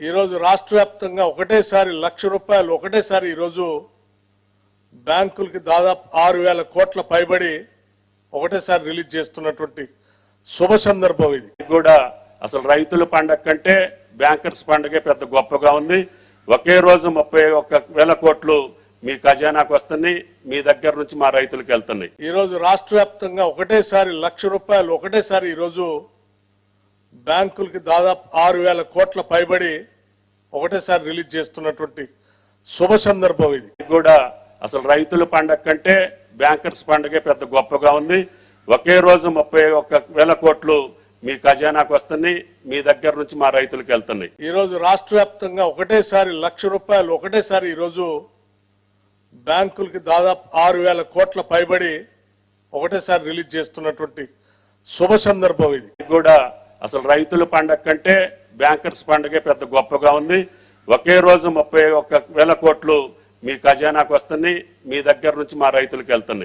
ఈరోజు రాష్ట్ర వ్యాప్తంగా ఒకటేసారి లక్ష రూపాయలు ఒకటేసారి ఈరోజు బ్యాంకులకి దాదాపు ఆరు వేల కోట్ల పైబడి ఒకటేసారి రిలీజ్ చేస్తున్నటువంటి శుభ సందర్భం ఇది. కూడా అసలు రైతుల పండగ కంటే బ్యాంకర్స్ పండగే పెద్ద గొప్పగా ఉంది. ఒకే రోజు ముప్పై ఒక్క వేల కోట్లు మీ ఖజానాకు వస్తున్నాయి మీ దగ్గర నుంచి మా రైతులకు వెళ్తున్నాయి. ఈరోజు రాష్ట్ర వ్యాప్తంగా ఒకటేసారి లక్ష రూపాయలు ఒకటేసారి ఈరోజు బ్యాంకులకి దాదాపు ఆరు వేల కోట్ల పైబడి ఒకటేసారి రిలీజ్ చేస్తున్నటువంటి శుభ సందర్భం ఇది. కూడా అసలు రైతుల పండగ కంటే బ్యాంకర్స్ పండగే పెద్ద గొప్పగా ఉంది. ఒకే రోజు ముప్పై ఒక్క వేల కోట్లు మీ ఖజానాకు వస్తున్నాయి. మీ దగ్గర నుంచి మా రైతులకు వెళ్తున్నాయి. ఈరోజు రాష్ట్ర వ్యాప్తంగా ఒకటేసారి లక్ష రూపాయలు ఒకటేసారి ఈరోజు బ్యాంకులకి దాదాపు ఆరు వేల కోట్ల పైబడి ఒకటేసారి రిలీజ్ చేస్తున్నటువంటి శుభ సందర్భం ఇది కూడా అసలు రైతుల పండగ కంటే బ్యాంకర్స్ పండగే పెద్ద గొప్పగా ఉంది. ఒకే రోజు ముప్పై ఒక్క వేల కోట్లు మీ ఖజానాకు వస్తున్నాయి. మీ దగ్గర నుంచి మా రైతులకు వెళ్తున్నాయి.